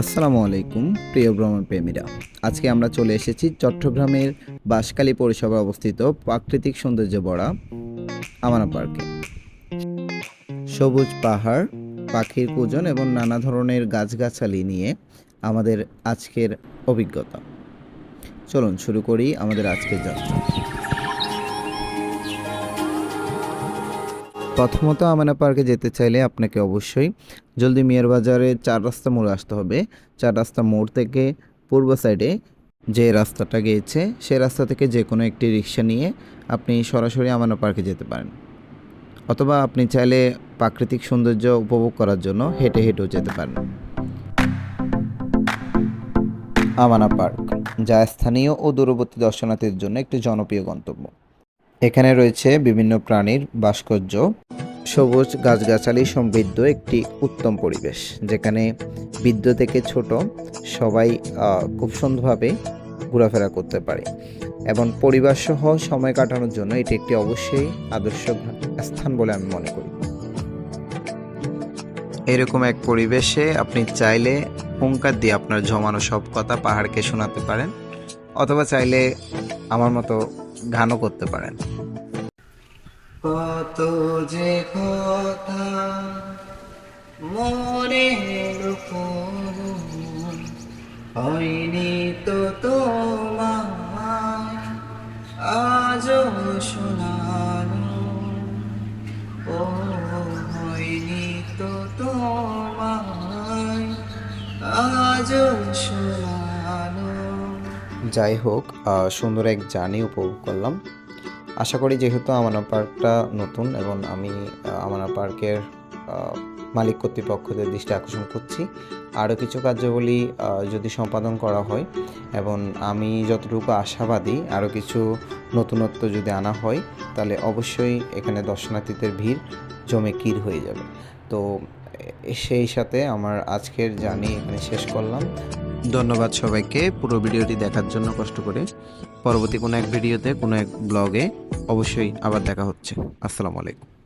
আসসালামু আলাইকুম, প্রিয় ভ্রমণ প্রেমীরা। আজকে আমরা চলে এসেছি চট্টগ্রামের বাঁশখালী পরিসভায় অবস্থিত প্রাকৃতিক সৌন্দর্য বড়া, আমানা পার্কে। সবুজ পাহাড়, পাখির পূজন এবং নানা ধরনের গাছগাছালি নিয়ে আমাদের আজকের অভিজ্ঞতা। চলুন শুরু করি আমাদের আজকের যাত্রা। প্রথমত আমানা পার্কে যেতে চাইলে আপনাকে অবশ্যই জলদি মিয়ার বাজারে চার রাস্তা মোড়ে আসতে হবে। চার রাস্তা মোড় থেকে পূর্ব সাইডে যে রাস্তাটা গিয়েছে সেই রাস্তা থেকে যে কোনো একটি রিক্সা নিয়ে আপনি সরাসরি আমানা পার্কে যেতে পারেন। অথবা আপনি চাইলে প্রাকৃতিক সৌন্দর্য উপভোগ করার জন্য হেঁটে হেঁটেও যেতে পারেন। আমানা পার্ক, যা স্থানীয় ও দূরবর্তী দর্শনার্থীর জন্য একটি জনপ্রিয় গন্তব্য। এখানে রয়েছে বিভিন্ন প্রাণীর ভাস্কর্য। সবুজ গাছগাছালি সমৃদ্ধ একটি উত্তম পরিবেশ, যেখানে বৃদ্ধ থেকে ছোট সবাই খুব সুন্দরভাবে ঘোরাফেরা করতে পারে এবং পরিবার সহ সময় কাটানোর জন্য এটি একটি অবশ্যই আদর্শ স্থান বলে আমি মনে করি। এরকম এক পরিবেশে আপনি চাইলে হুঙ্কার দিয়ে আপনার জমানো সব কথা পাহাড়কে শোনাতে পারেন, অথবা চাইলে আমার মতো গানও করতে পারেন। কত যে কথা মনে হয়নি তো তোমার আজ শোনানো। ও, হয়নি তো তোমার আজ শোনানো। যাই হোক সুন্দর এক জার্নি উপভোগ করলাম। আশা করি যেহেতু আমানা পার্কটা নতুন এবং আমি আমানা পার্কের মালিক কর্তৃপক্ষদের দৃষ্টি আকর্ষণ করছি, আরও কিছু কার্যাবলী যদি সম্পাদন করা হয় এবং আমি যতটুকু আশাবাদী আরও কিছু নতুনত্ব যদি আনা হয়, তাহলে অবশ্যই এখানে দর্শনার্থীদের ভিড় জমে কির হয়ে যাবে। তো সেই সাথে আমার আজকের জার্নি এখানে শেষ করলাম। ধন্যবাদ সবাইকে। পুরো ভিডিওটি দেখার জন্য কষ্ট করে পরবর্তী কোনো এক ভিডিওতে, কোনো এক ব্লগে অবশ্যই আবার দেখা হচ্ছে। আসসালামু আলাইকুম।